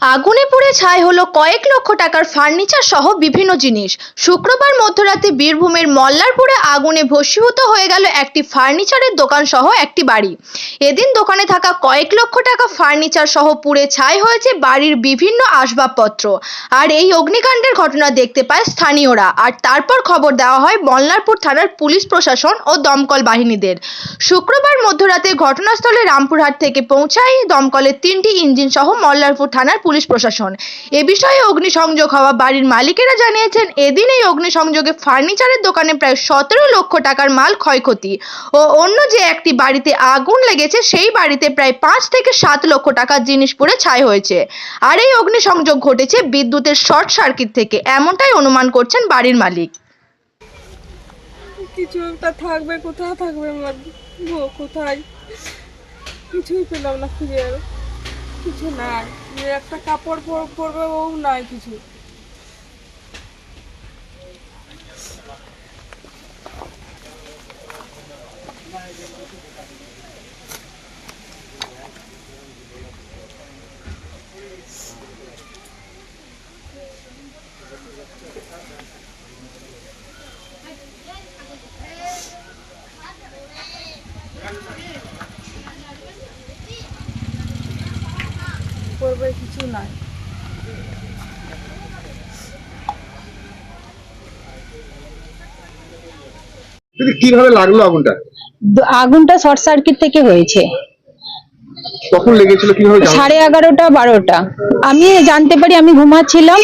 আগুনে পুড়ে ছাই হলো কয়েক লক্ষ টাকার ফার্নিচার সহ বিভিন্ন জিনিস। শুক্রবার মধ্যরাতে বীরভূমের মল্লারপুরে আগুনে ভস্মীভূত হয়ে গেল একটি ফার্নিচারের দোকান সহ একটি বাড়ি। এদিন দোকানে থাকা কয়েক লক্ষ টাকা ফার্নিচার সহ পুড়ে ছাই হয়েছে বাড়ির বিভিন্ন আসবাবপত্র। আর এই অগ্নিকাণ্ডের ঘটনা দেখতে পায় স্থানীয়রা। আর তারপর খবর দেওয়া হয় মল্লারপুর থানার পুলিশ প্রশাসন ও দমকল বাহিনীদের। শুক্রবার মধ্যরাতে ঘটনাস্থলে রামপুরহাট থেকে পৌঁছায় দমকলের তিনটি ইঞ্জিন সহ মল্লারপুর থানার পুলিশ প্রশাসন। এ বিষয়ে অগ্নিসংযোগ হওয়া বাড়ির মালিকেরা জানিয়েছেন এদিন এই অগ্নিসংযোগে ফার্নিচারের দোকানে প্রায় সতেরো লক্ষ টাকার মাল ক্ষয়ক্ষতি ও অন্য যে একটি বাড়িতে আগুন লেগেছে, সেই বাড়িতে প্রায় পাঁচ থেকে সাত লক্ষ টাকার জিনিস পুড়ে ছাই হয়েছে। আর এই অগ্নিসংযোগ ঘটেছে বিদ্যুতের শর্ট সার্কিট থেকে, এমনটাই অনুমান করছেন বাড়ির মালিক। কিছু একটা থাকবে কোথায় থাকবে আমার কোথায়? কিছুই পেলাম না খুঁজে আর। কিছু নাই একটা কাপড় পর- পরবে ও নাই কিছু। পরবে কিছু নাই কীভাবে লাগল আগুনটা? আগুনটা শর্ট সার্কিট থেকে হয়েছে। কখন লেগেছিল কীভাবে সাড়ে এগারোটা বারোটা। আমি জানতে পারি আমি ঘুমাচ্ছিলাম।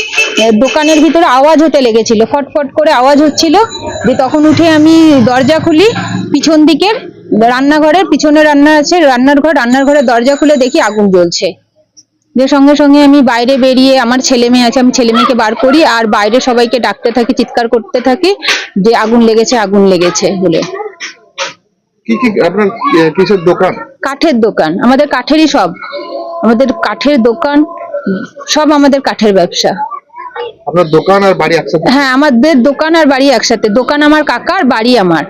দোকানের ভিতরে আওয়াজ হতে লেগেছিল। ফটফট করে আওয়াজ হচ্ছিল। যে তখন উঠে আমি দরজা খুলি। পিছন দিকের রান্নাঘরের পিছনে রান্না আছে রান্নার ঘর রান্নার ঘরের দরজা খুলে দেখি আগুন জ্বলছে। যে সঙ্গে সঙ্গে আমি বাইরে বেরিয়ে আমার ছেলে মেয়ে আছে আমি ছেলে মেয়েকে বার করি আর বাইরে সবাইকে ডাকতে থাকি চিৎকার করতে থাকি যে আগুন লেগেছে আগুন লেগেছে বলে। কি কি আপনার কিসের দোকান? কাঠের দোকান আমাদের কাঠেরই সব। আমাদের কাঠের দোকান সব আমাদের কাঠের ব্যবসা। আপনার দোকান আর বাড়ি একসাথে? হ্যাঁ আমাদের দোকান আর বাড়ি একসাথে। দোকান আমার কাকার বাড়ি আমার।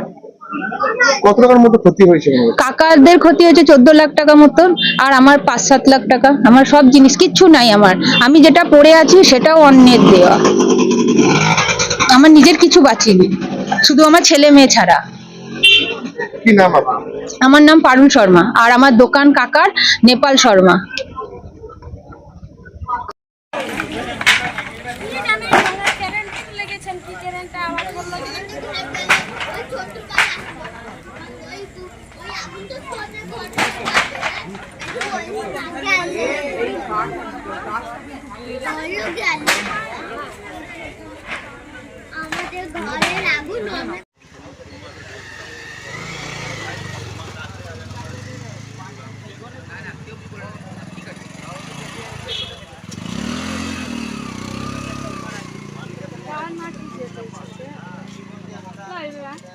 কত টাকার মতো ক্ষতি হয়েছে কাকাদের ক্ষতি হয়েছে চোদ্দ লাখ টাকা মতন আর আমার পাঁচ সাত লাখ টাকা। আমার সব জিনিস কিচ্ছু নাই আমার। আমি যেটা পড়ে আছি সেটাও অন্যের দেওয়া। আমার নিজের কিছু বাঁচিনি। শুধু আমার ছেলে মেয়ে ছাড়া। কি নাম আমার নাম পারুল শর্মা আর আমার দোকান কাকার নেপাল শর্মা। আমাদের ঘরের আগুন অনেক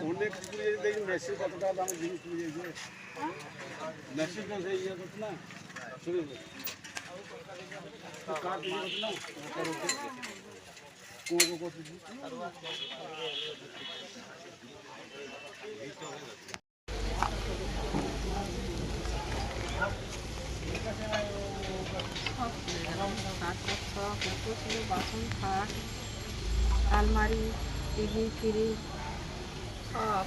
অনেক পুড়িয়ে দেখি মেশিন কত টাকা দামের জিনিস মেশিন তো সেই না বাসন খাট আলমারি টিভি ফ্রিজ সব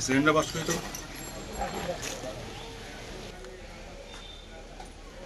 সিলিন্ডার বাস করে তো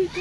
Tito.